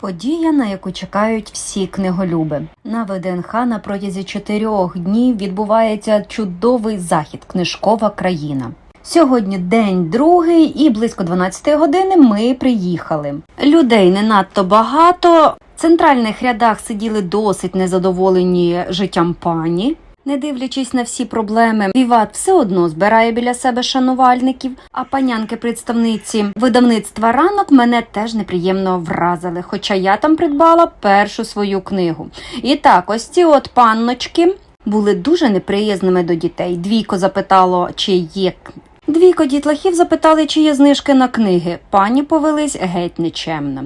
Подія, на яку чекають всі книголюби. На ВДНХ на протязі чотирьох днів відбувається чудовий захід Книжкова країна. Сьогодні день другий, і близько 12 години ми приїхали. Людей не надто багато. В центральних рядах сиділи досить незадоволені життям пані. Не дивлячись на всі проблеми, Віват все одно збирає біля себе шанувальників. А панянки-представниці видавництва ранок мене теж неприємно вразили, хоча я там придбала першу свою книгу. І так, ось ці от панночки були дуже неприязними до дітей. Двійко запитало, чи є. Двійко дітлахів запитали, чи є знижки на книги. Пані повелись геть нечемно.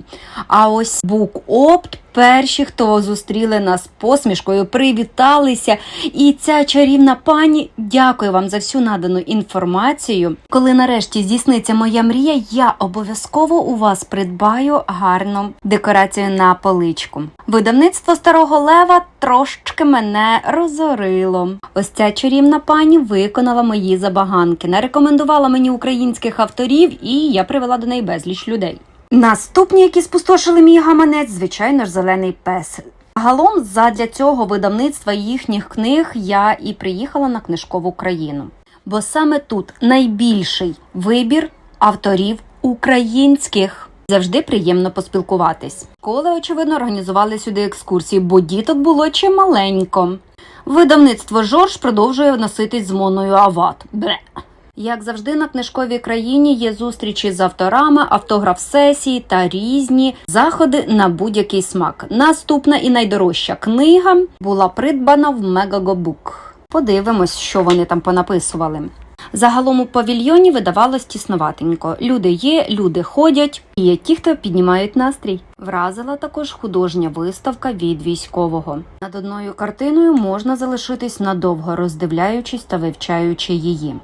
А ось букопт перші, хто зустріли нас посмішкою, привіталися. І ця чарівна пані, дякую вам за всю надану інформацію. Коли нарешті здійсниться моя мрія, я обов'язково у вас придбаю гарну декорацію на поличку. Видавництво старого лева трошки мене розорило. Ось ця чарівна пані виконала мої забаганки, нарекомендувала мені українських авторів, і я привела до неї безліч людей. Наступні, які спустошили мій гаманець, звичайно ж, зелений пес. Загалом, задля цього видавництва їхніх книг я і приїхала на книжкову країну. Бо саме тут найбільший вибір авторів українських. Завжди приємно поспілкуватись. Школи, очевидно, організували сюди екскурсії, бо діток було чималенько. Видавництво Жорж продовжує носитись з моною Ават. Як завжди, на книжковій країні є зустрічі з авторами, автограф-сесії та різні заходи на будь-який смак. Наступна і найдорожча книга була придбана в Мегагобук. Подивимось, що вони там понаписували. Загалом у павільйоні видавалось тісноватенько. Люди є, люди ходять, і є ті, хто піднімають настрій. Вразила також художня виставка від військового. Над одною картиною можна залишитись надовго, роздивляючись та вивчаючи її.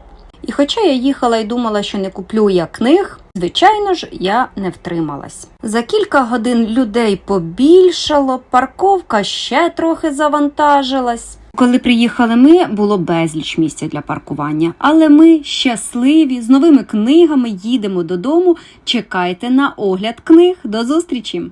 І хоча я їхала і думала, що не куплю я книг, звичайно ж, я не втрималась. За кілька годин людей побільшало, парковка ще трохи завантажилась. Коли приїхали ми, було безліч місця для паркування, але ми щасливі з новими книгами їдемо додому. Чекайте на огляд книг. До зустрічі!